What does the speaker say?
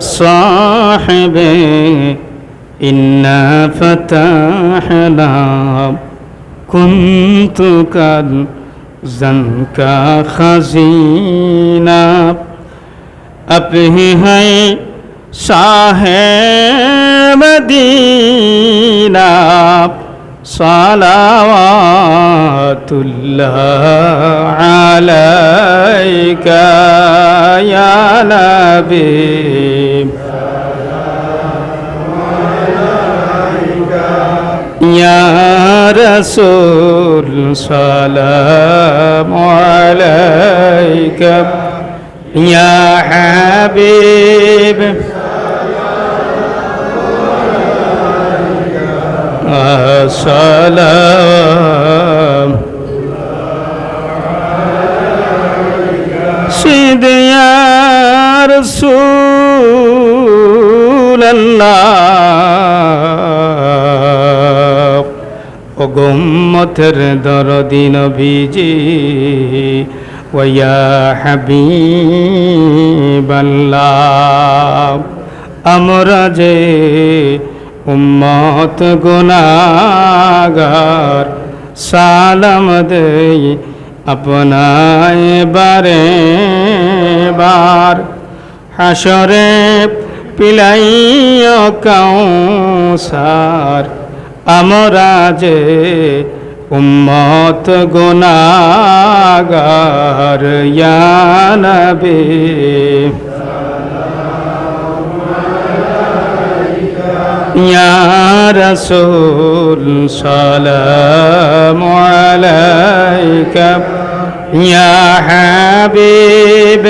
صاحبي إنا فتحنا كنت زنك خزينا اب ہی ہیں شاہ مدینہ صلوات اللہ علیکہ یا وعلى به يا رسول سلام عليك. يا حبيب. السلام سيدي রসুল ওগম্মথের দরদিন ভিজি ওয়া হাবিবাল্লাহ। আমরা যে উম্মত গুনাগার সালাম দেই अपनाए बारे बार হাসরে পিলাইয় কৌসার আমরা যে উম্মত গোনাগার ইয়ানবে রসুল সালাম মালাইকা ইয়া হাবিব।